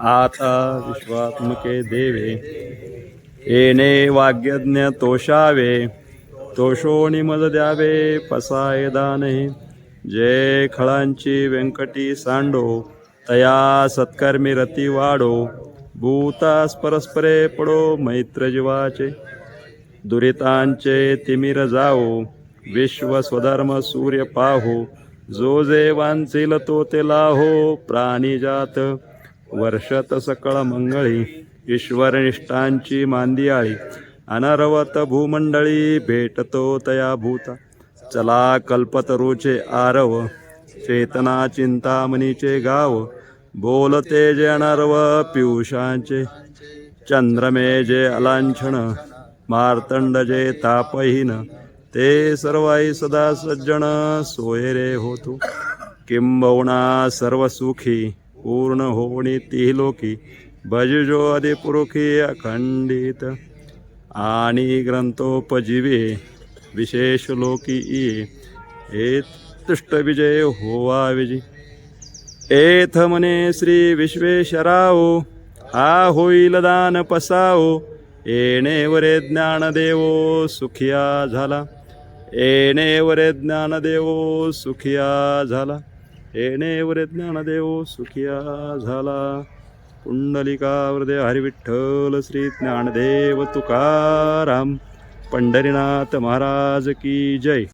आता विश्वात्मके देवे. येणे वाग्यज्ञ तोषावे तोषो निमज द्यावे पसाय दाने. जय खळांची व्यंकटी सांडो तया सत्कर्मी रती वाढो भूतास परस्परे पडो मैत्रजीवाचे दुरितांचे तिमिर जाओ विश्व स्वधर्म सूर्य पाहो. जो जे वांचिल तो ते लाहो प्राणी जात. वर्षत सकळ मंगळी ईश्वरनिष्ठांची मांदियाळी अनरवत भूमंडळी भेटतो तया भूता. चला कल्पतरुचे आरव चेतना चिंतामणीचे गाव बोलते जे अनर्व पियुषांचे. चंद्रमे जे अलांछण मार्तंड जे तापहीन ते सर्वाई सदा सज्जन सोयरे होतो. किंबहुना सर्व सुखी पूर्ण होणी ती लोकी भजजो अधिपुरुखी अखंडित. आणि ग्रंथोपजीवे विशेष लोकी ये हे तुष्ट विजय होवा विजय एथ मने श्री विश्वेश्वराओ हा होईल दान पसाओ येणे वरे ज्ञानदेवो सुखिया झाला. येणे वरे ज्ञानदेवो सुखिया झाला. येणे वरे ज्ञानदेव सुखिया झाला. कुंडलिका हृदय हरिविठ्ठल श्री ज्ञानदेव तुकाराम. पंढरीनाथ महाराज की जय.